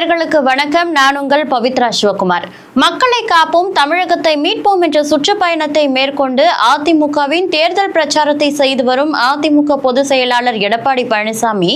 நேயர்களுக்கு வணக்கம். நான் உங்கள் பவித்ரா சிவகுமார். மக்களை காப்போம் தமிழகத்தை மீட்போம் என்ற சுற்றுப்பயணத்தை மேற்கொண்டு அதிமுகவின் தேர்தல் பிரச்சாரத்தை செய்து வரும் அதிமுக பொதுச் செயலாளர் எடப்பாடி பழனிசாமி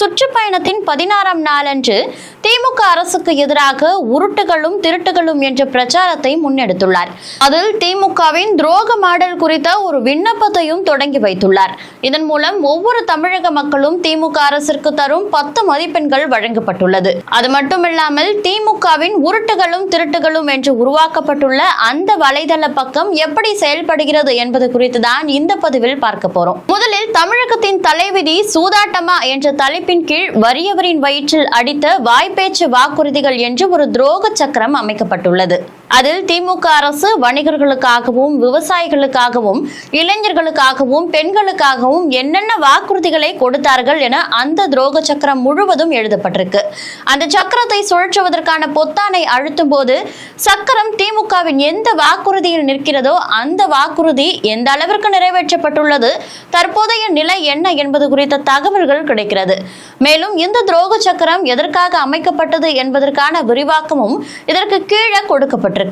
சுற்றுப்பயணத்தின் பதினாறாம் நாளன்று திமுக அரசுக்கு எதிராக உருட்டுகளும் திருட்டுகளும் என்ற பிரச்சாரத்தை முன்னெடுத்துள்ளார். அதில் திமுகவின் துரோக மாடல் குறித்த ஒரு விண்ணப்பத்தையும் தொடங்கி வைத்துள்ளார். இதன் மூலம் ஒவ்வொரு தமிழக மக்களும் திமுக அரசிற்கு தரும் பத்து மதிப்பெண்கள் வழங்கப்பட்டுள்ளது. அது மட்டுமில்லாமல் திமுகவின் உருட்டுகளும் திருட்டுகளும் என்று உருவாக்கப்பட்டுள்ள அந்த வலைதள பக்கம் எப்படி செயல்படுகிறது என்பது குறித்து தான் இந்த பதிவில் பார்க்க போறோம். முதலில் தமிழகத்தின் தலைவிதி சூதாட்டமா என்ற தலைப்பின் கீழ் வறியவரின் வயிற்றில் அடித்த பேச்சு வாக்குறுதிகள் என்று ஒரு துரோக சக்கரம் அமைக்கப்பட்டுள்ளது. அதில் திமுக அரசு வணிகர்களுக்காகவும் விவசாயிகளுக்காகவும் இளைஞர்களுக்காகவும் பெண்களுக்காகவும் என்னென்ன வாக்குறுதிகளை கொடுத்தார்கள் என அந்த துரோக சக்கரம் முழுவதும் எழுதப்பட்டிருக்கு. அந்த சக்கரத்தை சுழற்றுவதற்கான பொத்தானை அழுத்தும் போது சக்கரம் திமுகவின் எந்த வாக்குறுதியில் நிற்கிறதோ அந்த வாக்குறுதி எந்த அளவிற்கு நிறைவேற்றப்பட்டுள்ளது தற்போதைய நிலை என்ன என்பது குறித்த தகவல்கள் கிடைக்கிறது. மேலும் இந்த துரோக சக்கரம் எதற்காக அமைக்கப்பட்டது என்பதற்கான விரிவாக்கமும் இதற்கு கீழே கொடுக்கப்பட்டிருக்கு.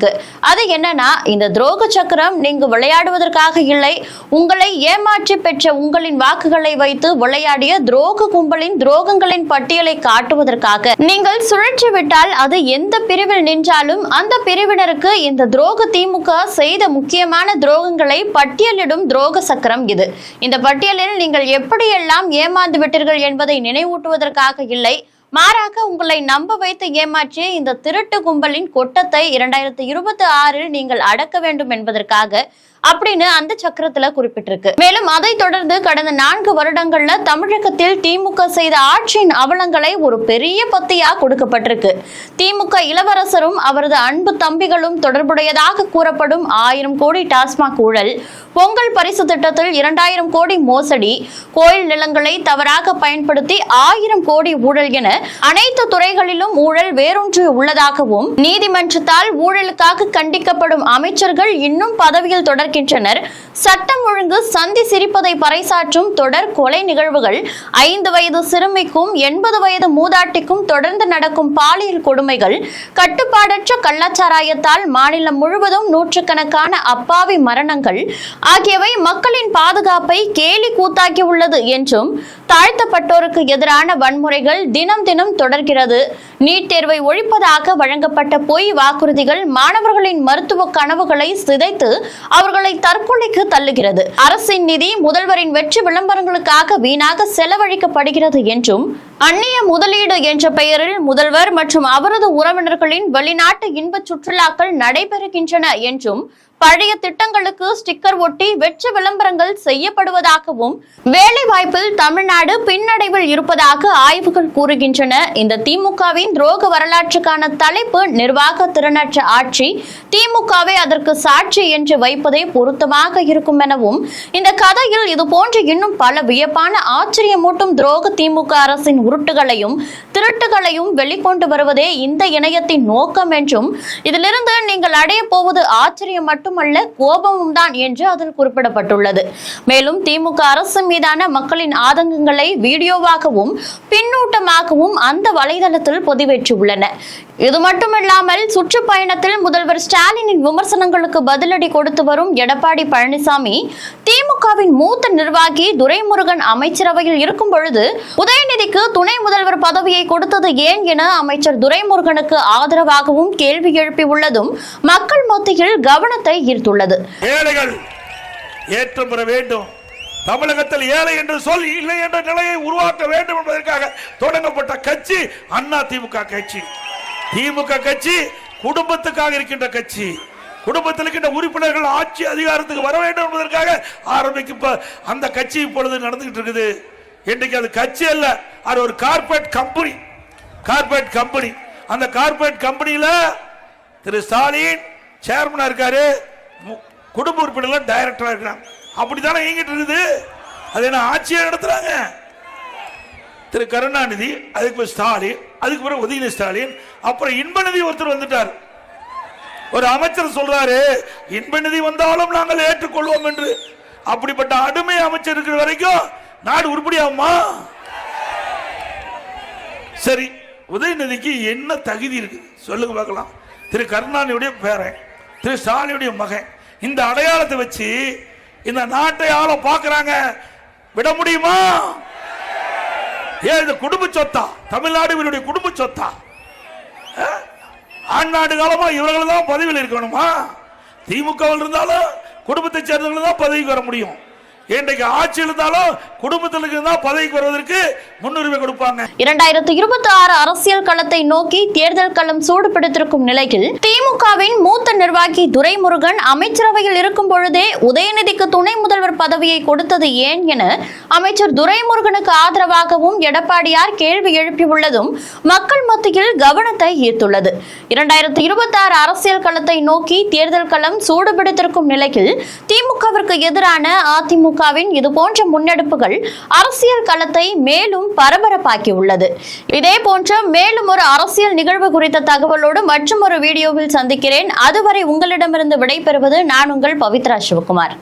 அது என்னன்னா இந்த துரோக சக்கரம் நீங்க விளையாடுவதற்காக இல்லை. உங்களை ஏமாற்றி பெற்ற உங்களின் வாக்குகளை வைத்து விளையாடிய துரோக கும்பலின் துரோகங்களின் பட்டியலை காட்டுவதற்காக. நீங்கள் சுழற்றி விட்டால் அது எந்த பிரிவில் நின்றாலும் அந்த பிரிவினருக்கு இந்த துரோக திமுக செய்த முக்கியமான துரோகங்களை பட்டியலிடும் துரோக சக்கரம் இது. இந்த பட்டியலில் நீங்கள் எப்படியெல்லாம் ஏமாந்து விட்டீர்கள் என்பதை நினைவூட்டுவதற்காக இல்லை. மாறாக உங்களை நம்ப வைத்து ஏமாற்றிய இந்த திருட்டு கும்பலின் கொட்டத்தை இரண்டாயிரத்தி இருபத்தி ஆறில் நீங்கள் அடக்க வேண்டும் என்பதற்காக அப்படின்னு அந்த சக்கரத்துல குறிப்பிட்டிருக்கு. மேலும் அதை தொடர்ந்து கடந்த நான்கு வருடங்கள்ல தமிழகத்தில் திமுக செய்த ஆட்சியின் அவலங்களை ஒரு பெரிய பத்தியா கொடுக்கப்பட்டிருக்கு. திமுக இளவரசரும் அவரது அன்பு தம்பிகளும் தொடர்புடையதாக கூறப்படும் ஆயிரம் கோடி டாஸ்மாக் ஊழல் பொங்கல் பரிசு திட்டத்தில் இரண்டாயிரம் கோடி மோசடி. கோயில் நிலங்களை தவறாக பயன்படுத்தி ஆயிரம் கோடி ஊழல் என அனைத்து துறைகளிலும் ஊழல் வேரூன்றி உள்ளதாகவும் நீதிமன்றத்தால் ஊழலுக்காக கண்டிக்கப்படும் அமைச்சர்கள் இன்னும் பதவியில் தொடர்கின்றனர். சட்டம் ஒழுங்கு சந்தி சிரிப்பதை பறைசாற்றும் தொடர் கொலை நிகழ்வுகள். ஐந்து வயது சிறுமிக்கும் எண்பது வயது மூதாட்டிக்கும் தொடர்ந்து நடக்கும் பாலியல் கொடுமைகள். கட்டுப்பாடற்ற கள்ளச்சாராயத்தால் மாநிலம் முழுவதும் நூற்றுக்கணக்கான அப்பாவி மரணங்கள். ஆகியவை மக்களின் பாதுகாப்பை கேலி கூத்தாக்கி உள்ளது என்றும் தாழ்த்தப்பட்டோருக்கு எதிரான வன்முறைகள் தினம் தினம் தொடர்கிறது. நீட் தேர்வை ஒழிப்பதாக வழங்கப்பட்ட பொய் வாக்குறுதிகள் மாணவர்களின் மருத்துவ கனவுகளை சிதைத்து அவர்களை தற்கொலைக்கு தள்ளுகிறது. அரசின் நிதி முதல்வரின் வெற்றி விளம்பரங்களுக்காக வீணாக செலவழிக்கப்படுகிறது என்றும் அந்நிய முதலீடு என்ற பெயரில் முதல்வர் மற்றும் அவரது உறவினர்களின் வெளிநாட்டு இன்ப சுற்றுலாக்கள் நடைபெறுகின்றன என்றும் பழைய திட்டங்களுக்கு ஸ்டிக்கர் ஒட்டி வெற்று விளம்பரங்கள் செய்யப்படுவதாகவும் வேலை வாய்ப்பில் தமிழ்நாடு பின்னடைவில் இருப்பதாக ஆய்வுகள் கூறுகின்றன. இந்த திமுகவின் துரோக வரலாற்றுக்கான தலைப்பு நிர்வாக திறனற்ற ஆட்சி. திமுகவே அதற்கு சாட்சி என்று வைப்பதே பொருத்தமாக இருக்கும் எனவும் இந்த கதையில் இது போன்ற இன்னும் பல வியப்பான ஆச்சரியமூட்டும் துரோக திமுக அரசின் உருட்டுகளையும் திருட்டுகளையும் வெளிக்கொண்டு வருவதே இந்த இணையத்தின் நோக்கம் என்றும் இதிலிருந்து நீங்கள் அடைய போவது ஆச்சரியம் மட்டுமல்ல கோபமும் தான் என்று அதில் குறிப்பிடப்பட்டுள்ளது. மேலும் திமுக அரசு மீதான மக்களின் ஆதங்கங்களை வீடியோவாகவும் பின்னூட்டமாகவும் அந்த வலைதளத்தில் பதிவேற்றியுள்ளன. இது மட்டுமில்லாமல் சுற்றுப்பயணத்தில் முதல்வர் ஸ்டாலினின் விமர்சனங்களுக்கு பதிலடி கொடுத்து வரும் எடப்பாடி பழனிசாமி திமுகவின் மூத்த நிர்வாகி துரைமுருகன் அமைச்சரவையில் இருக்கும் பொழுது உதயநிதிக்கு துணை முதல்வர் பதவியை கொடுத்தது ஏன் என அமைச்சர் துரைமுருகனுக்கு ஆதரவாகவும் கேள்வி எழுப்பியுள்ளதும் மக்கள் மத்தியில் கவனத்தை ஈர்த்துள்ளது ஏழைகள் ஏற்றம் பெற வேண்டும். தமிழகத்தில் ஏழை என்று சொல் இல்லை என்ற நிலையை உருவாக்க வேண்டும் என்பதற்காக தொடங்கப்பட்ட கட்சி அண்ணா திமுக கட்சி. திமுக கட்சி குடும்பத்துக்காக இருக்கின்ற கட்சி. குடும்பத்தில் இருக்கின்ற உறுப்பினர்கள் ஆட்சி அதிகாரத்துக்கு வர வேண்டும் என்பதற்காக ஆரம்பிக்கும் அந்த கட்சி இப்பொழுது நடந்துகிட்டு இருக்குது. இன்றைக்கு அது கட்சி அல்ல அது ஒரு கார்பரேட் கம்பெனி. Corporate company. அந்த கார்பரேட் கம்பெனியில் திரு ஸ்டாலின் சேர்மனா இருக்காரு. குடும்ப உறுப்பினர்லாம் டைரக்டரா இருக்கிறாங்க. அப்படித்தானே இயங்கிட்டு இருக்குது? அது என்ன ஆட்சியை நடத்துறாங்க? திரு கருணாநிதி அதுக்கு பிறகு ஸ்டாலின் அதுக்கு பிறகு உதயநிதி ஸ்டாலின் அப்புறம் இன்பநிதி ஒருத்தர் வந்துட்டார். ஒரு அமைச்சர் சொல்றாரு இன்பநிதி வந்தாலும் நாங்கள் ஏற்றுக்கொள்வோம் என்று. அப்படிப்பட்ட அடிமை அமைச்சர் இருக்கிற வரைக்கும் நாடு உருப்படியாகுமா? சரி உதயநிதிக்கு என்ன தகுதி இருக்கு சொல்லுங்க பார்க்கலாம். திரு கருணாநிதியுடைய பேரன். திரு ஸ்டாலினுடைய மகன். இந்த அடையாளத்தை வச்சு இந்த நாட்டை ஆள பார்க்குறாங்க. விட முடியுமா? ஏன் இது குடும்ப சொத்தா? தமிழ்நாடு இவருடைய குடும்ப சொத்தா? ஆண்டாண்டு காலமா இவர்கள் தான் பதவியில் இருக்கணுமா? திமுகவில் இருந்தாலும் குடும்பத்தை சேர்ந்தவர்கள் தான் பதவிக்கு வர முடியும். இன்றைக்கு ஆட்சி இருந்தாலும் குடும்பத்தில் இருந்தா பதவிக்கு வருவதற்கு முன்னுரிமை கொடுப்பாங்க. இரண்டாயிரத்தி இருபத்தி ஆறு அரசியல் களத்தை நோக்கி தேர்தல் களம் சூடுபிடித்திருக்கும் நிலையில் திமுகவின் மூத்த நிர்வாகி துரைமுருகன் அமைச்சரவையில் இருக்கும் பொழுதே உதயநிதிக்கு துணை முதல்வர் பதவியை கொடுத்தது ஏன் என அமைச்சர் துரைமுருகனுக்கு ஆதரவாகவும் எடப்பாடியார் கேள்வி எழுப்பியுள்ளதும் மக்கள் மத்தியில் கவனத்தை ஈர்த்துள்ளது. இரண்டாயிரத்தி இருபத்தி ஆறு அரசியல் களத்தை நோக்கி தேர்தல் களம் சூடுபிடித்திருக்கும் நிலையில் திமுகவிற்கு எதிரான அதிமுக அதிமுகவின் இதுபோன்ற முன்னெடுப்புகள் அரசியல் களத்தை மேலும் பரபரப்பாக்கி உள்ளது இதே போன்ற மேலும் ஒரு அரசியல் நிகழ்வு குறித்த தகவலோடு மற்றும் ஒரு வீடியோவில் சந்திக்கிறேன். அதுவரை உங்களிடமிருந்து விடைபெறுவது நான் உங்கள் பவித்ரா சிவகுமார்.